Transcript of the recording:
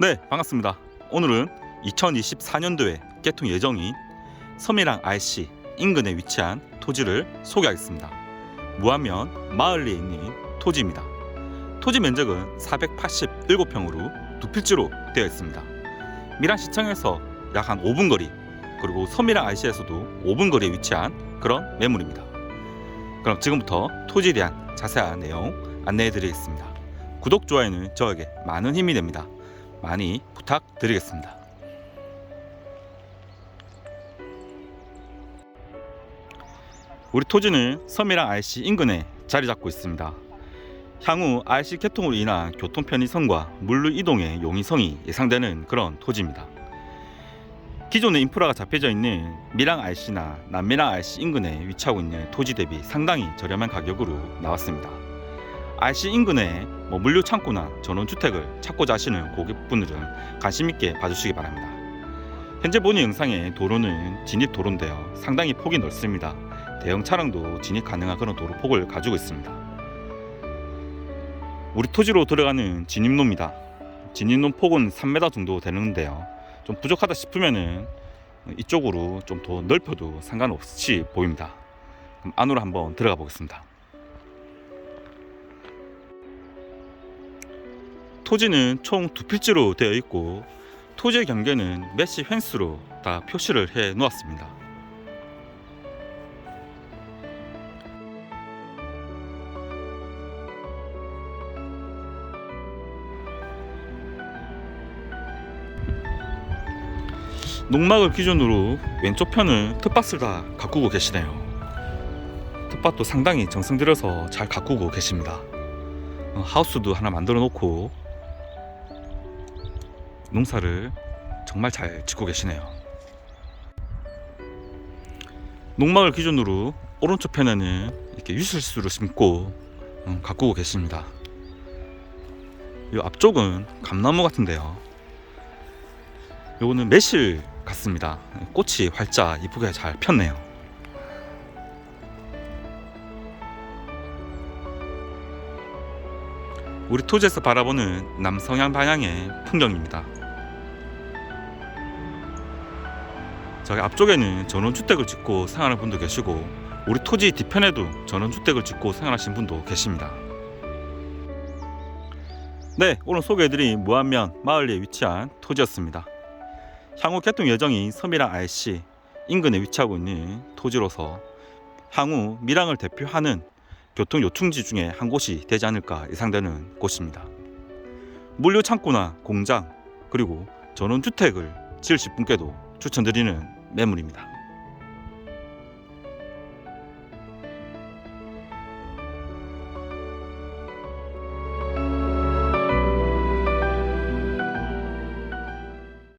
네, 반갑습니다. 오늘은 2024년도에 개통 예정인 섬이랑 RC 인근에 위치한 토지를 소개하겠습니다. 무안면 마을리에 있는 토지입니다. 토지 면적은 487평으로 두 필지로 되어 있습니다. 밀양시청에서 약 한 5분 거리, 그리고 섬이랑 RC에서도 5분 거리에 위치한 그런 매물입니다. 그럼 지금부터 토지에 대한 자세한 내용 안내해 드리겠습니다. 구독, 좋아요는 저에게 많은 힘이 됩니다. 많이 부탁드리겠습니다. 우리 토지는 섬이랑 RC 인근에 자리 잡고 있습니다. 향후 RC 개통으로 인한 교통 편의성과 물류 이동의 용이성이 예상되는 그런 토지입니다. 기존의 인프라가 잡혀져 있는 밀양 RC나 남밀양 RC 인근에 위치하고 있는 토지 대비 상당히 저렴한 가격으로 나왔습니다. RC 인근에 뭐 물류 창고나 전원 주택을 찾고자 하시는 고객분들은 관심 있게 봐주시기 바랍니다. 현재 보는 영상의 도로는 진입 도로인데요. 상당히 폭이 넓습니다. 대형 차량도 진입 가능한 그런 도로 폭을 가지고 있습니다. 우리 토지로 들어가는 진입로입니다. 진입로 폭은 3m 정도 되는데요. 좀 부족하다 싶으면은 이쪽으로 좀 더 넓혀도 상관없이 보입니다. 그럼 안으로 한번 들어가 보겠습니다. 토지는 총 두 필지로 되어 있고 토지의 경계는 메시 펜스로 다 표시를 해 놓았습니다. 농막을 기준으로 왼쪽 편은 텃밭을 다 가꾸고 계시네요. 텃밭도 상당히 정성 들여서 잘 가꾸고 계십니다. 어, 하우스도 하나 만들어 놓고 농사를 정말 잘 짓고 계시네요. 농막을 기준으로 오른쪽 편에는 이렇게 유실수를 심고 음, 가꾸고 계십니다. 이 앞쪽은 감나무 같은데요. 요거는 매실 같습니다. 꽃이 활짝 이쁘게 잘 폈네요. 우리 토지에서 바라보는 남성향 방향의 풍경입니다. 저기 앞쪽에는 전원주택을 짓고 생활하는 분도 계시고 우리 토지 뒤편에도 전원주택을 짓고 생활하시는 분도 계십니다. 네, 오늘 소개해드린 무안면 마을리에 위치한 토지였습니다. 향후 개통 예정인 섬이랑 RC 인근에 위치하고 있는 토지로서 향후 밀양을 대표하는 교통 요충지 중에 한 곳이 되지 않을까 예상되는 곳입니다. 물류 창고나 공장 그리고 전원주택을 지으실 분께도 추천드리는 매물입니다.